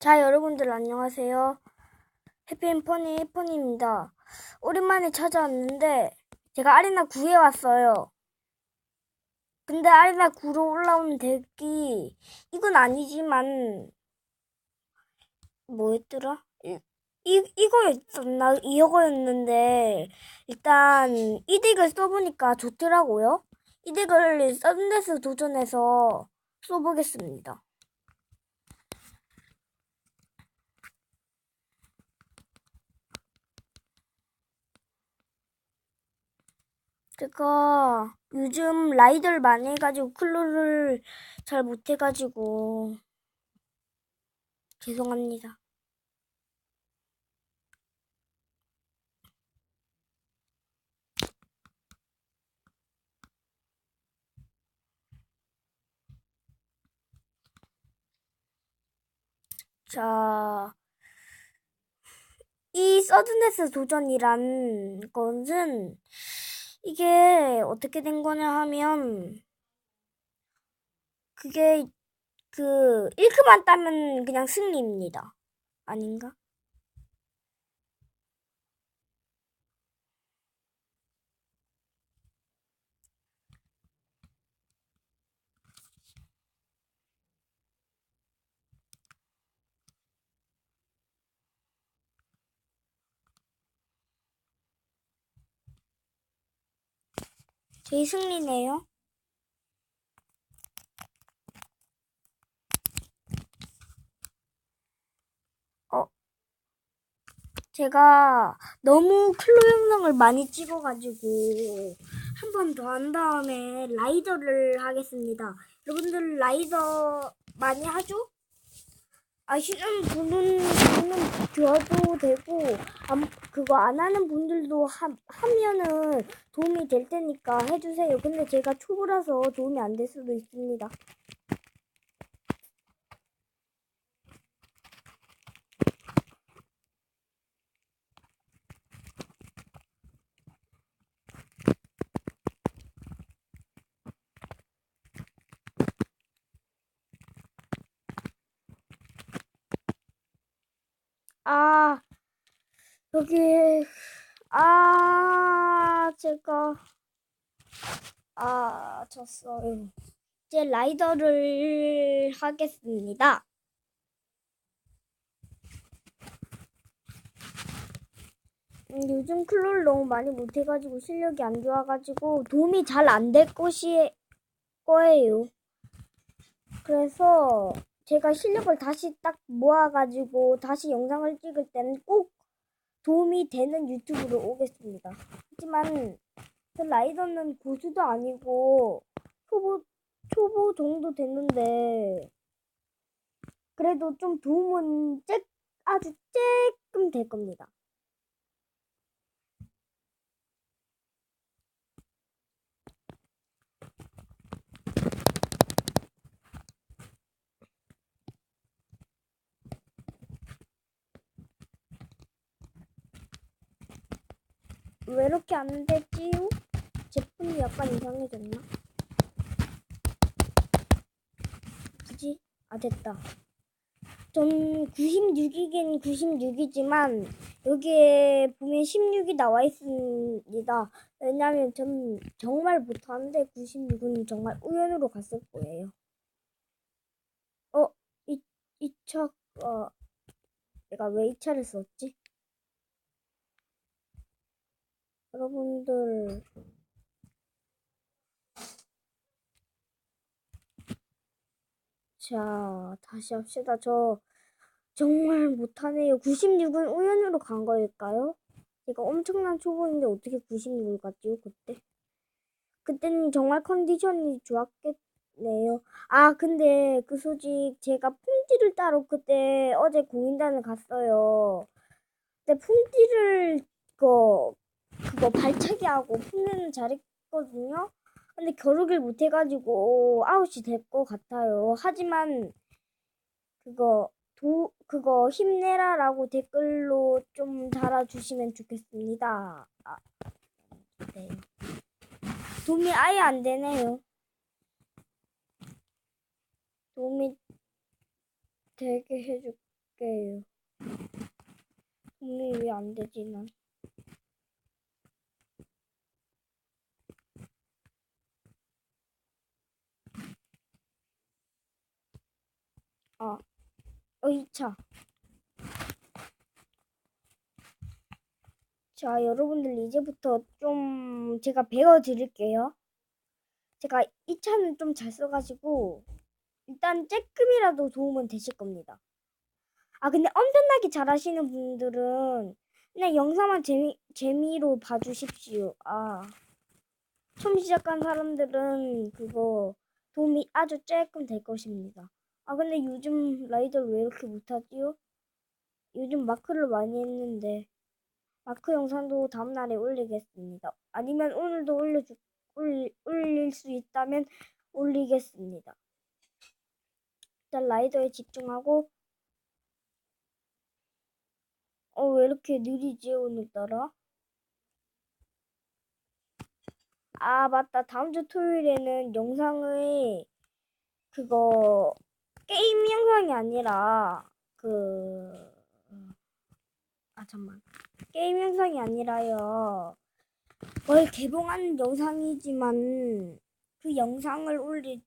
자, 여러분들 안녕하세요. 해피앤퍼니 퍼니입니다. 오랜만에 찾아왔는데 제가 아레나 9에 왔어요. 근데 아레나 9로 올라온 덱이 이건 아니지만 뭐였더라? 이, 이 이거였었나? 이거였는데 일단 이 덱을 써보니까 좋더라고요. 이 덱을 썬데스 도전해서 써보겠습니다. 제가 요즘 라이더를 많이 해가지고 클로를 잘 못해가지고 죄송합니다. 자, 이 서든데스 도전이란 것은 이게 어떻게 된 거냐 하면 그게 그 1크만 따면 그냥 승리입니다. 아닌가? 제 승리네요. 어, 제가 너무 클로 영상을 많이 찍어가지고 한 번 더 한 다음에 라이더를 하겠습니다. 여러분들 라이더 많이 하죠? 아시는 분은 분은 줘도 되고 안, 그거 안 하는 분들도 하, 하면은 도움이 될 테니까 해주세요. 근데 제가 초보라서 도움이 안 될 수도 있습니다. 아, 여기, 아, 제가, 아, 졌어요. 이제 라이더를 하겠습니다. 음, 요즘 클롤 너무 많이 못해가지고 실력이 안 좋아가지고 도움이 잘 안 될 것이 거예요. 그래서 제가 실력을 다시 딱 모아가지고 다시 영상을 찍을 때는 꼭 도움이 되는 유튜브로 오겠습니다. 하지만 저 라이더는 고수도 아니고 초보 초보 정도 됐는데 그래도 좀 도움은 쬐, 아주 조금 될 겁니다. 왜 이렇게 안 되지요? 제품이 약간 이상해졌나? 그지? 아 됐다. 전 96이긴 96이지만 여기에 보면 16이 나와 있습니다. 왜냐면 전 정말 못하는데 96은 정말 우연으로 갔을 거예요. 어? 이, 이 차, 어, 내가 왜 이 차를 썼지? 여러분들. 자 다시 합시다. 저 정말 못하네요. 96은 우연으로 간 거일까요? 제가 엄청난 초보인데 어떻게 96을 갔지요 그때? 그때는 정말 컨디션이 좋았겠네요. 아 근데 그 소식 제가 품질을 따로 그때 어제 공인단을 갔어요. 근데 품질을 그 그거 발차기 하고 품는 잘했거든요. 근데 겨루기를 못해가지고 아웃이 될 것 같아요. 하지만 그거 도 그거 힘내라라고 댓글로 좀 달아주시면 좋겠습니다. 아, 네. 도움이 아예 안 되네요. 도움이 되게 해줄게. 해볼게요. 돈이 왜 안 되지, 난. 아, 어이차. 자, 여러분들 이제부터 좀 제가 배워 드릴게요. 제가 이 차는 좀 잘 써가지고 일단 쬐끔이라도 도움은 되실 겁니다. 아, 근데 엄청나게 잘하시는 분들은 그냥 영상만 재미, 재미로 봐주십시오. 아, 처음 시작한 사람들은 그거 도움이 아주 조금 될 것입니다. 아, 근데 요즘 라이더를 왜 이렇게 못하지요? 요즘 마크를 많이 했는데 마크 영상도 다음날에 올리겠습니다. 아니면 오늘도 올려주, 올리, 올릴 수 있다면 올리겠습니다. 일단 라이더에 집중하고 어, 왜 이렇게 느리지, 오늘따라? 아, 맞다. 다음 주 토요일에는 영상의 그거 게임 영상이 아니라 그 아, 잠만. 게임 영상이 아니라요. 뭘 개봉하는 영상이지만 그 영상을 올릴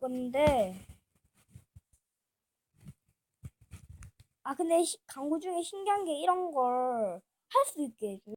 건데 아 근데 시- 광고 중에 신기한 게 이런 걸 할 수 있게 해줘.